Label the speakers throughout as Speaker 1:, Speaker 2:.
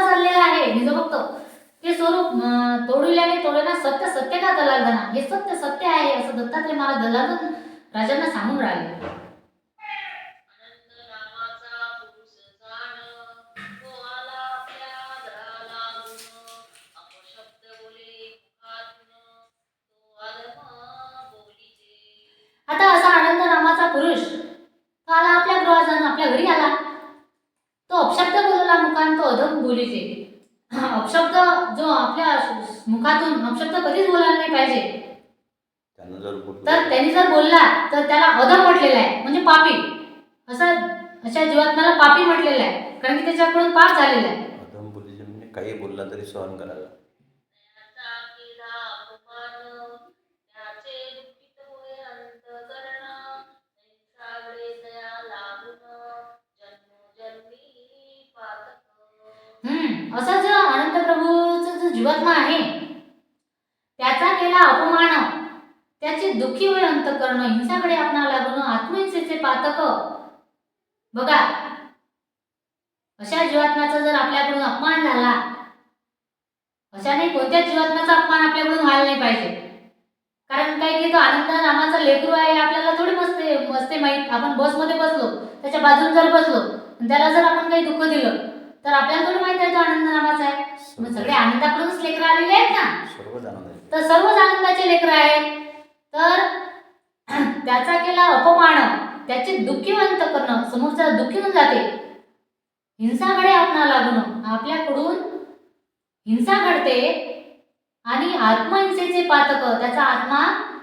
Speaker 1: चाललेलं आहे. मी जो बघतो ते स्वरूप तोडविल्याने तोडल्याने सत्य सत्य का दलाल जाणार हे सत्य सत्य आहे असं दत्तात्रय महाराज दलाल राजांना सांगून राहिले. आता असा आनंद नामाचा पुरुष तो आला आपल्या गृहात आपल्या घरी आला. तो अपशब्द बोलला मुखान तो अधम बोलीचे. अपशब्द जो आपल्या मुखातून अपशब्द कधीच बोलायला नाही पाहिजे. तर त्यांनी जर बोलला तर त्याला अधम म्हटलेलं आहे म्हणजे पापी. असं अशा जीवात्म्याला पापी म्हटलेलं आहे कारण की त्याच्याकडून पाप झालेला आहे.
Speaker 2: अधम बोलीचे म्हणजे काही बोलला तरी सहन करायला.
Speaker 1: असा जो अनंत प्रभूचा जो जीवात्मा आहे त्याचा केला अपमान त्याचे दुःखी होय अंतकरण हिंसाकडे आपणा लागून आत्महिंसेचे पातक. बघा अशा जीवात्माचा जर आपल्याकडून अपमान झाला अशाने कोणत्याच जीवात्माचा अपमान आपल्याकडून व्हायला नाही पाहिजे? कारण काही की तो आनंद नामाचा लेकरू आहे आपल्याला थोडी बसते बसते माहीत आपण बसमध्ये बसलो त्याच्या बाजून जर बसलो आणि त्याला जर आपण काही दुःख दिलं तर आपल्याला थोडी माहीत आहे तो आनंद नामाचा आहे. सगळे आनंदाकडूनच लेकरं आलेले आहेत ना?
Speaker 2: सर्वच आनंद आहे
Speaker 1: तर सर्वच आनंदाचे लेकरं आहेत. तर त्याचा केला अपमान. त्याचे दुःखीवंत करणं. समोरचा दुःखी होऊन जाते. हिंसाकडे आपणा लागणं आपल्याकडून हिंसा घडते आणि आत्महिंसेचे पातक त्याचा आत्मा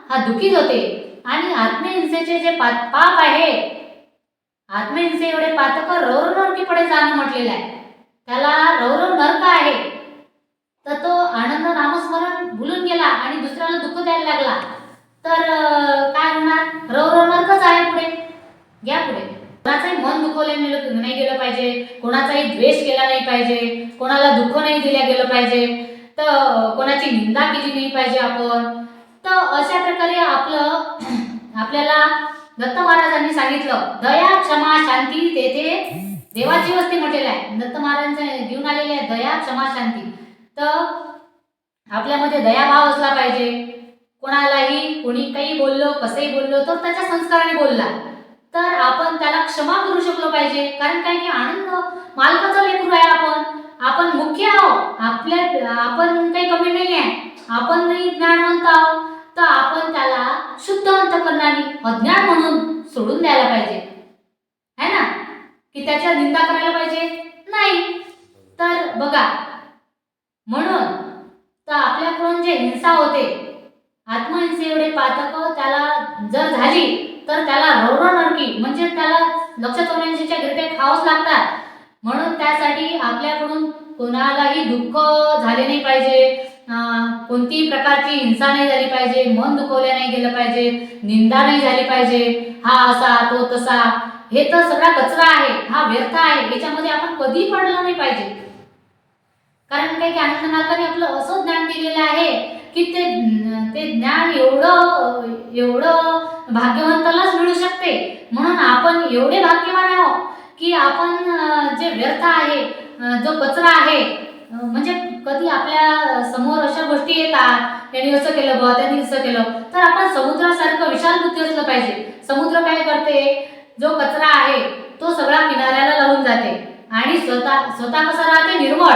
Speaker 1: हा दुःखीत होते. आणि आत्महिंसेचे जे पाप आहे आत्महिंसे एवढे पातक रौर नरकीकडे जाणं म्हटलेलं आहे. त्याला रौरव नरक आहे. तर तो आनंद नामस्मरण भुलून गेला आणि दुसऱ्याला दुःख द्यायला लागला. तर काय होणार? रौरव नरकच आहे पुढे. घ्या पुढे. कोणाचंही मन दुखवले नाही नाही गेलं पाहिजे. कोणाचाही द्वेष केला नाही पाहिजे. कोणाला दुःख नाही दिल्या गेलं पाहिजे. तर कोणाची निंदा केली नाही पाहिजे आपण. तर अशा प्रकारे आपलं आपल्याला दत्त महाराजांनी सांगितलं दया क्षमा शांती तेथे देवाची वस्ती म्हटलेलं आहे. दत्त महाराजांचं घेऊन आलेले आहे दया क्षमा शांती. तर आपल्यामध्ये दयाभाव असला पाहिजे. कोणालाही कोणी काही बोललो कसंही बोललो तर त्याच्या संस्काराने बोलला. तर आपण त्याला क्षमा करू शकलो पाहिजे. कारण काय की आनंद मालकाचा लेकरू आहे आपण. आपण मुख्य आहोत. आपल्या आपण काही कमी नाही आहे आपण नाही ज्ञानवंत आहोत. तर आपण त्याला शुद्ध अंतकरणाने अज्ञान म्हणून सोडून द्यायला पाहिजे. की त्याच्या निंदा करायला पाहिजे? नाही. तर बघा. म्हणून तर आपल्याकडून जे हिंसा होते आत्महिंसे एवढे पातक त्याला जर झाली तर त्याला रौरव नरकी म्हणजे त्याला लक्ष चौऱ्याऐंशीच्या गिरटे खावच लागतात. म्हणून त्यासाठी आपल्याकडून कोणालाही दुःख झाले नाही पाहिजे. कोणतीही प्रकारची हिंसा नाही झाली पाहिजे. मन दुखवल्या नाही गेलं पाहिजे. निंदा नाही झाली पाहिजे. हा असा तो तसा. हे तर सगळा कचरा आहे हा व्यर्थ आहे याच्यामध्ये आपण कधी पडलं नाही पाहिजे. कारण काय की आनंद मालकाने आपलं असं ज्ञान दिलेलं आहे की ते ते ज्ञान एवढं एवढं भाग्यवंतालाच मिळू शकते. म्हणून आपण एवढे भाग्यवान आहोत की आपण जे व्यर्थ आहे जो कचरा आहे म्हणजे कधी आपल्यासमोर अशा गोष्टी येतात त्यांनी असं केलं बा त्यांनी असं केलं तर आपण समुद्रासारखं विशाल बुद्धी असलं पाहिजे. समुद्र काय करते? जो कचरा आहे तो सगळा किनाऱ्याला लावून जाते. आणि स्वतः स्वतः कसा राहते? निर्मळ.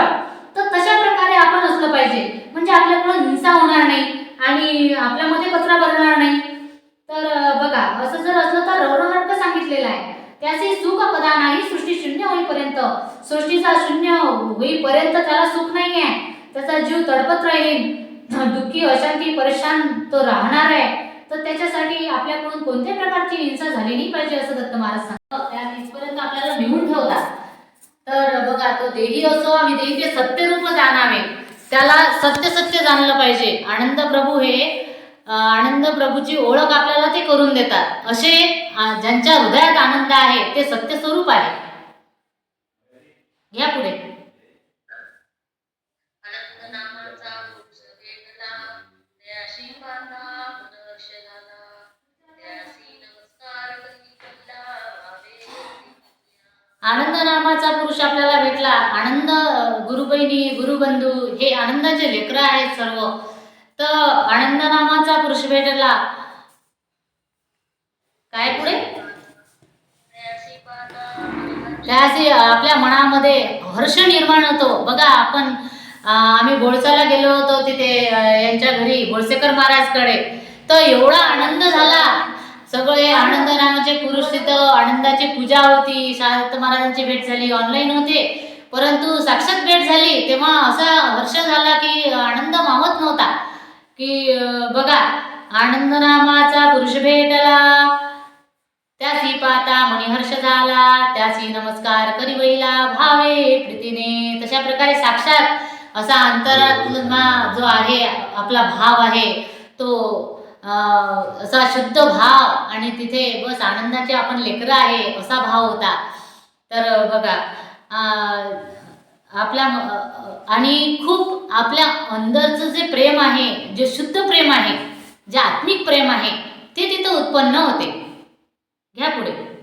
Speaker 1: तर तशा प्रकारे आपण असलं पाहिजे. म्हणजे आपल्याकडून हिंसा होणार नाही आणि आपल्यामध्ये कचरा भरणार नाही. तर बघा असं जर असलं तर रौरनाटक सांगितलेलं आहे. त्याचे सुख पदा नाही सृष्टी शून्य होईपर्यंत. सृष्टीचा शून्य होईपर्यंत त्याला सुख नाही आहे त्याचा जीव तडपत राहील. दुःखी अशांती परेशान तो राहणार आहे. तर त्याच्यासाठी आपल्याकडून कोणत्या प्रकारची हिंसा झाली नाही पाहिजे असं दत्त महाराज सांगतात? त्या आपल्याला लिहून ठेवतात. तर बघा तो देही असो आम्ही देहीचे सत्य रूप जाणावे त्याला सत्य सत्य जाणलं पाहिजे. आनंद प्रभू हे आनंद प्रभूची ओळख आपल्याला ते करून देतात. असे ज्यांच्या हृदयात आनंद आहे ते सत्य स्वरूप आहे. या पुढे.
Speaker 3: आनंद नामाचा
Speaker 1: आनंद नामाचा पुरुष आपल्याला भेटला. आनंद गुरुबहिणी गुरुबंधू हे आनंदाचे लेकरं आहेत सर्व. तर आनंद नामाचा पुरुष भेटला. काय पुढे? त्याशी आपल्या मनामध्ये हर्ष निर्माण होतो. बघा आपण आम्ही बोळसाला गेलो होतो तिथे यांच्या घरी बोळसेकर महाराजकडे. तर एवढा आनंद झाला. सगळे आनंद नामाचे पुरुष तिथं आनंदाची पूजा होती. शांत महाराजांची भेट झाली ऑनलाईन होते. परंतु साक्षात भेट झाली. तेव्हा असा हर्ष झाला की आनंद मावत नव्हता. की बघा आनंद नामाचा पुरुष भेटला. त्यासी पाता मणिहर्ष झाला. त्यासी नमस्कार करी वैला भावे प्रीतीने. तशा प्रकारे साक्षात असा अंतरात्मा जो आहे आपला भाव आहे तो असा शुद्ध भाव आणि तिथे बस आनंदाचे आपण लेकरं आहे असा भाव होता. तर बघा आपल्या म- आणि खूप आपल्या अंदरचं जे प्रेम आहे जे शुद्ध प्रेम आहे जे आत्मिक प्रेम आहे ते तिथं उत्पन्न होते. घ्या पुढे.